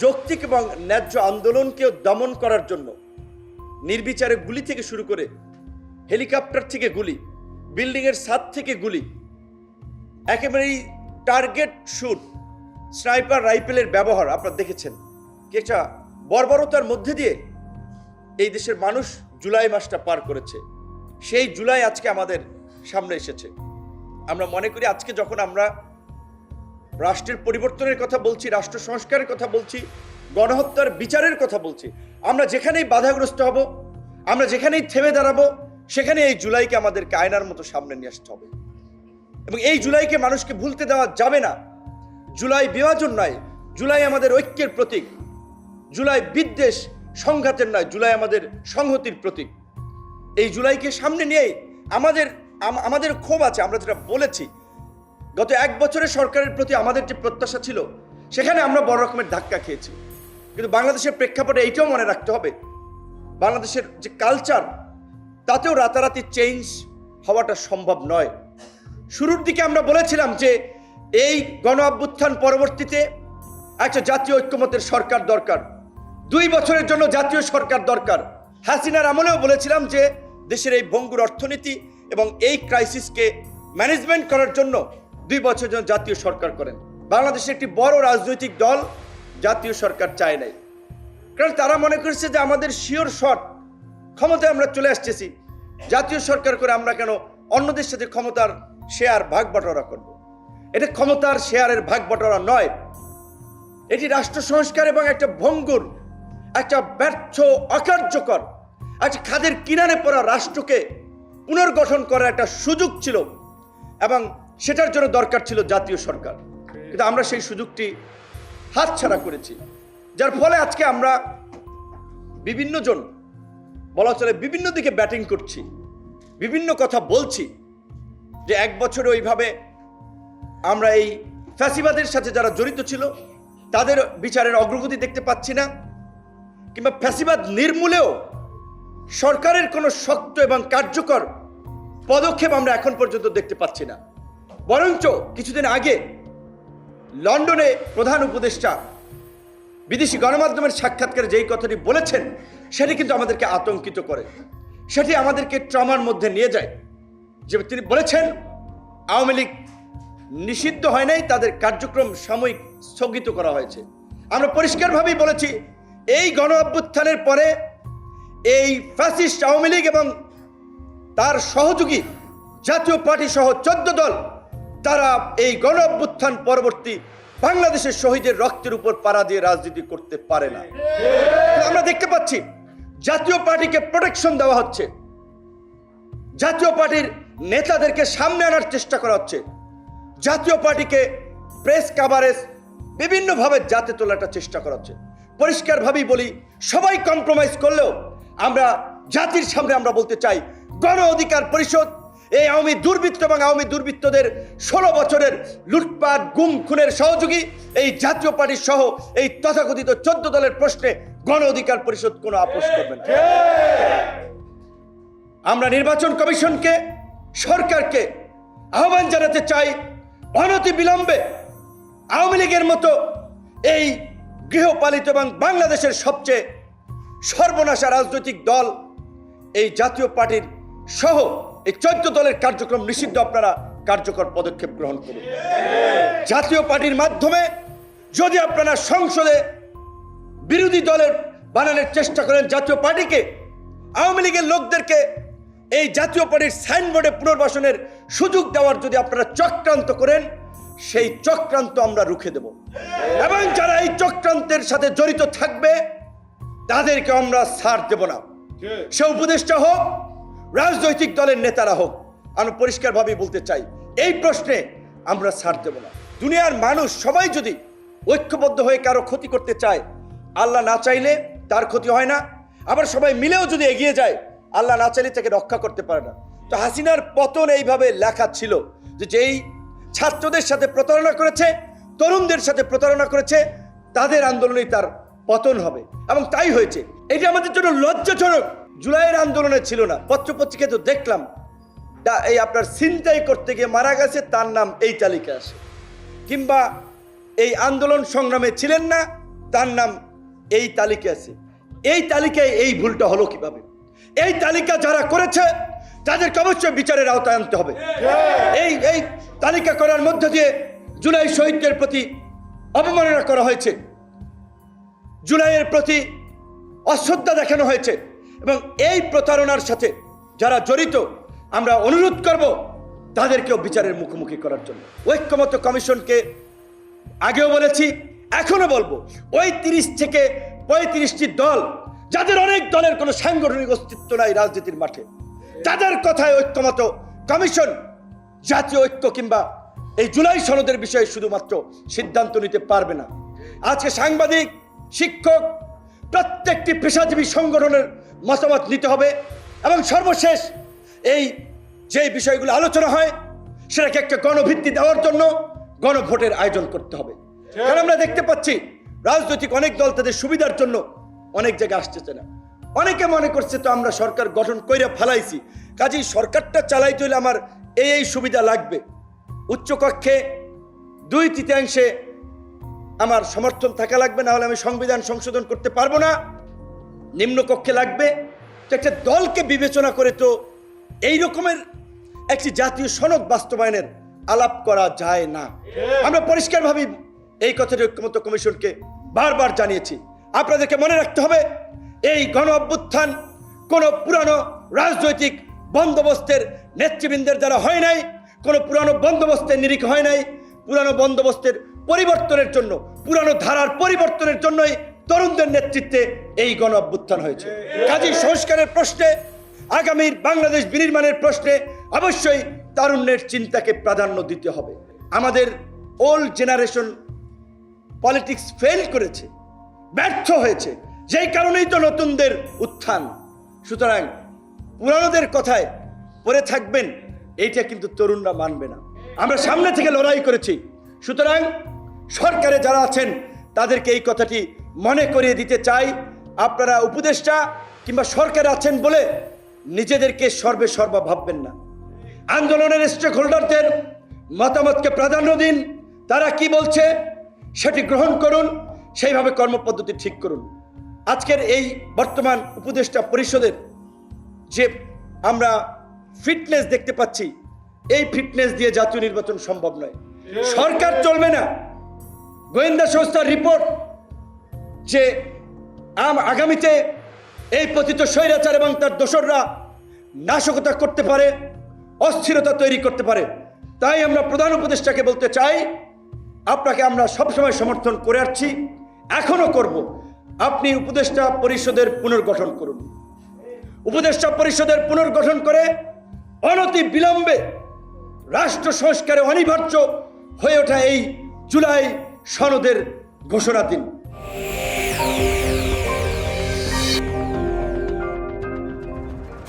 যৌক্তিক এবং ন্যায্য আন্দোলনকে দমন করার জন্য নির্বিচারে গুলি থেকে শুরু করে হেলিকপ্টার থেকে গুলি, বিল্ডিংয়ের ছাদ থেকে গুলি, একেবারেই টার্গেট শুট স্নাইপার রাইফেলের ব্যবহার আপনারা দেখেছেন। কি একটা বর্বরতার মধ্যে দিয়ে এই দেশের মানুষ জুলাই মাসটা পার করেছে। সেই জুলাই আজকে আমাদের সামনে এসেছে। আমরা মনে করি আজকে যখন আমরা রাষ্ট্রের পরিবর্তনের কথা বলছি, রাষ্ট্র সংস্কারের কথা বলছি, গণহত্যার বিচারের কথা বলছি। আমরা যেখানেই বাধাগ্রস্ত হব, আমরা যেখানেই থেমে দাঁড়াবো সেখানে এই জুলাইকে আমাদের আয়নার মতো সামনে নিয়ে আসতে হবে। এবং এই জুলাইকে মানুষকে ভুলতে দেওয়া যাবে না। জুলাই বিভাজন নয়, জুলাই আমাদের ঐক্যের প্রতীক। জুলাই বিদ্বেষ সংঘাতের নয়, জুলাই আমাদের সংহতির প্রতীক। এই জুলাইকে সামনে নিয়েই আমাদের আমাদের ক্ষোভ আছে, আমরা যেটা বলেছি গত এক বছরে সরকারের প্রতি আমাদের যে প্রত্যাশা ছিল, সেখানে আমরা বড় রকমের ধাক্কা খেয়েছি। কিন্তু বাংলাদেশের প্রেক্ষাপটে এইটাও মনে রাখতে হবে, বাংলাদেশের যে কালচার তাতেও রাতারাতি চেঞ্জ হওয়াটা সম্ভব নয়। শুরুর দিকে আমরা বলেছিলাম যে, এই গণ অভ্যুত্থান পরবর্তীতে একটা জাতীয় ঐক্যমতের সরকার দরকার। দুই বছরের জন্য জাতীয় সরকার দরকার। হাসিনার আমলেও বলেছিলাম যে, দেশের এই ভঙ্গুর অর্থনীতি এবং এই ক্রাইসিসকে ম্যানেজমেন্ট করার জন্য দুই বছর জন্য জাতীয় সরকার করেন। বাংলাদেশের একটি বড় রাজনৈতিক দল জাতীয় সরকার চায় নাই। কারণ তারা মনে করছে যে আমাদের শিওর শট ক্ষমতায় আমরা চলে আসতেছি। জাতীয় সরকার করে আমরা কেন অন্যদের সাথে ক্ষমতার শেয়ার ভাগ বাটোয়ারা করব? এটা ক্ষমতার শেয়ারের ভাগ বাটোয়ারা নয়। এটি রাষ্ট্র সংস্কার এবং একটা ভঙ্গুর, একটা ব্যর্থ, অকার্যকর, একটা খাদের কিনারে পড়া রাষ্ট্রকে পুনর্গঠন করার একটা সুযোগ ছিল এবং সেটার জন্য দরকার ছিল জাতীয় সরকার। কিন্তু আমরা সেই সুযোগটি হাতছাড়া করেছি। যার ফলে আজকে আমরা বিভিন্ন জন বলা চলে বিভিন্ন দিকে ব্যাটিং করছি, বিভিন্ন কথা বলছি যে এক বছরে ওইভাবে আমরা এই ফ্যাসিবাদের সাথে যারা জড়িত ছিল, তাদের বিচারের অগ্রগতি দেখতে পাচ্ছি না, কিংবা ফ্যাসিবাদ নির্মূলেও সরকারের কোনো শক্ত এবং কার্যকর পদক্ষেপ আমরা এখন পর্যন্ত দেখতে পাচ্ছি না। বরঞ্চ কিছুদিন আগে লন্ডনে প্রধান উপদেষ্টা বিদেশি গণমাধ্যমের সাক্ষাৎকারে যেই কথাটি বলেছেন, সেটি কিন্তু আমাদেরকে আতঙ্কিত করে। সেটি আমাদেরকে ট্রমার মধ্যে নিয়ে যায়। যে তিনি বলেছেন, আওয়ামী লীগ নিষিদ্ধ হয় নাই, তাদের কার্যক্রম সাময়িক স্থগিত করা হয়েছে। আমরা পরিষ্কারভাবেই বলেছি, এই গণ অভ্যুত্থানের পরে এই ফ্যাসিস্ট আওয়ামী লীগ এবং তার সহযোগী জাতীয় পার্টি সহ চোদ্দ দল তারা এই গণ অভ্যুত্থান পরবর্তী বাংলাদেশের শহীদের রক্তের উপর পাড়া দিয়ে রাজনীতি করতে পারে না। আমরা দেখতে পাচ্ছি, জাতীয় পার্টিকে প্রোটেকশন দেওয়া হচ্ছে। জাতীয় পার্টির নেতাদেরকে সামনে আনার চেষ্টা করা হচ্ছে। জাতীয় পার্টিকে প্রেস কাভারেজ বিভিন্নভাবে জাতে তোলাটা চেষ্টা করা হচ্ছে। পরিষ্কারভাবেই বলি, সবাই কম্প্রোমাইজ করলেও আমরা, জাতির সামনে আমরা বলতে চাই, গণ অধিকার পরিষদ এই আওয়ামী দুর্বৃত্ত এবং আওয়ামী দুর্বৃত্তদের ষোলো বছরের লুটপাট, গুম, খুনের সহযোগী, এই জাতীয় পার্টির সহ এই তথাকথিত চোদ্দ দলের প্রশ্নে গণ অধিকার পরিষদ কোনো আপোষ করবেন। আমরা নির্বাচন কমিশনকে, সরকারকে আহ্বান জানাতে চাই, অনতি বিলম্বে আওয়ামী লীগের মতো এই গৃহপালিত এবং বাংলাদেশের সবচেয়ে সর্বনাশা রাজনৈতিক দল, এই জাতীয় পার্টির সহ এই চোদ্দ দলের কার্যক্রম নিষিদ্ধ আপনারা কার্যকর পদক্ষেপ গ্রহণ করুন। জাতীয় পার্টির মাধ্যমে যদি আপনারা সংসদে বিরোধী দলের বানানোর চেষ্টা করেন জাতীয় পার্টিকে আওয়ামী লীগের লোকদেরকে এই জাতীয় পার্টির সাইনবোর্ডে পুনর্বাসনের সুযোগ দেওয়ার যদি আপনারা চক্রান্ত করেন সেই চক্রান্ত আমরা রুখে দেব। এবং যারা এই চক্রান্তের সাথে জড়িত থাকবে তাদেরকে আমরা ছাড় দেব না। সে উপদেষ্টা হোক রাজনৈতিক দলের নেতারা হোক, আমি পরিষ্কারভাবে বলতে চাই, এই প্রশ্নে আমরা ছাড় দেব না। দুনিয়ার মানুষ সবাই যদি ঐক্যবদ্ধ হয়ে কারও ক্ষতি করতে চায়, আল্লাহ না চাইলে তার ক্ষতি হয় না। আবার সবাই মিলেও যদি এগিয়ে যায়, আল্লাহ না চাইলে তাকে রক্ষা করতে পারে না। তো হাসিনার পতন এইভাবে লেখা ছিল যে যেই ছাত্রদের সাথে প্রতারণা করেছে, তরুণদের সাথে প্রতারণা করেছে, তাদের আন্দোলনেই তার পতন হবে। এবং তাই হয়েছে। এটা আমাদের জন্য লজ্জাজনক জুলাইয়ের আন্দোলনে ছিল না। পত্রপত্রিকায় তো দেখলাম। এই আপনার ছিনতাই করতে গিয়ে মারা গেছে, তার নাম এই তালিকা আসে কিংবা এই আন্দোলন সংগ্রামে ছিলেন না, তার নাম এই তালিকা আছে। এই তালিকায় এই ভুলটা হলো কীভাবে? এই তালিকা যারা করেছে, তাদেরকে অবশ্যই বিচারের আওতায় আনতে হবে। এই এই তালিকা করার মধ্য দিয়ে জুলাই শহীদদের প্রতি অবমাননা করা হয়েছে। জুলাইয়ের প্রতি অশ্রদ্ধা দেখানো হয়েছে। এবং এই প্রতারণার সাথে যারা জড়িত, আমরা অনুরোধ করব তাদেরকেও বিচারের মুখোমুখি করার জন্য। ঐক্যমত কমিশনকে আগেও বলেছি এখনও বলব, ওই তিরিশ থেকে পঁয়ত্রিশটি দল, যাদের অনেক দলের কোনো সাংগঠনিক অস্তিত্ব নাই রাজনীতির মাঠে, তাদের কথায় ঐক্যমত কমিশন, জাতীয় ঐক্য কিংবা এই জুলাই সনদের বিষয়ে শুধুমাত্র সিদ্ধান্ত নিতে পারবে না। আজকে সাংবাদিক, শিক্ষক প্রত্যেকটি পেশাজীবী সংগঠনের মতামত নিতে হবে এবং সর্বশেষ এই যে বিষয়গুলো আলোচনা হয়, সেটাকে একটা গণভিত্তি দেওয়ার জন্য গণভোটের আয়োজন করতে হবে। কারণ আমরা দেখতে পাচ্ছি, রাজনৈতিক অনেক দল তাদের সুবিধার জন্য অনেক জায়গায় আসতেছে না। অনেকে মনে করছে, তো আমরা সরকার গঠন কইরা ফেলাইছি। কাজেই সরকারটা চালাইতে হলে আমার এই এই সুবিধা লাগবে। উচ্চকক্ষে দুই তৃতীয়াংশে আমার সমর্থন থাকা লাগবে, না হলে আমি সংবিধান সংশোধন করতে পারব না। নিম্নকক্ষে লাগবে। তো একটা দলকে বিবেচনা করে তো এই রকমের একটি জাতীয় সনদ বাস্তবায়নের আলাপ করা যায় না। আমরা পরিষ্কারভাবে এই কথাটি ঐক্যমত কমিশনকে বারবার জানিয়েছি। আপনাদেরকে মনে রাখতে হবে, এই গণ অভ্যুত্থান কোনো পুরানো রাজনৈতিক বন্দোবস্তের নেতৃবৃন্দের দ্বারা হয় নাই, কোনো পুরানো বন্দোবস্তের নিরিখ হয় নাই, পুরানো বন্দোবস্তের পরিবর্তনের জন্য, পুরানো ধারার পরিবর্তনের জন্যই তরুণদের নেতৃত্বে এই গণ অভ্যুত্থান হয়েছে। কাজী সংস্কারের প্রশ্নে, আগামীর বাংলাদেশ বিনির্মাণের প্রশ্নে অবশ্যই তারুণ্যের চিন্তাকে প্রাধান্য দিতে হবে। আমাদের ওল্ড জেনারেশন পলিটিক্স ফেল করেছে, ব্যর্থ হয়েছে, যেই কারণেই তো নতুনদের উত্থান। সুতরাং পুরানোদের কথায় পড়ে থাকবেন, এইটা কিন্তু তরুণরা মানবে না। আমরা সামনে থেকে লড়াই করেছি। সুতরাং সরকারে যারা আছেন তাদেরকে এই কথাটি মনে করিয়ে দিতে চাই। আপনারা উপদেষ্টা কিংবা সরকারে আছেন বলে নিজেদেরকে সর্বে সর্বা ভাববেন না। আন্দোলনের স্টেক হোল্ডারদের মতামতকে প্রাধান্য দিন। তারা কি বলছে সেটি গ্রহণ করুন সেইভাবে কর্মপদ্ধতি ঠিক করুন। আজকের এই বর্তমান উপদেষ্টা পরিষদের যে আমরা ফিটনেস দেখতে পাচ্ছি এই ফিটনেস দিয়ে জাতীয় নির্বাচন সম্ভব নয়। সরকার চলবে না। গোয়েন্দা সংস্থার রিপোর্ট যে আম- আগামীতে এই পতিত স্বৈরাচার এবং তার দোসররা নাশকতা করতে পারে, অস্থিরতা তৈরি করতে পারে। তাই আমরা প্রধান উপদেষ্টাকে বলতে চাই, আপনাকে আমরা সবসময় সমর্থন করে আসছি এখনও করব। আপনি উপদেষ্টা পরিষদের পুনর্গঠন করুন। উপদেষ্টা পরিষদের পুনর্গঠন করে অনতি বিলম্বে রাষ্ট্র সংস্কারে অনিবার্য হয়ে ওঠা এই জুলাই সনদের ঘোষণা দিন।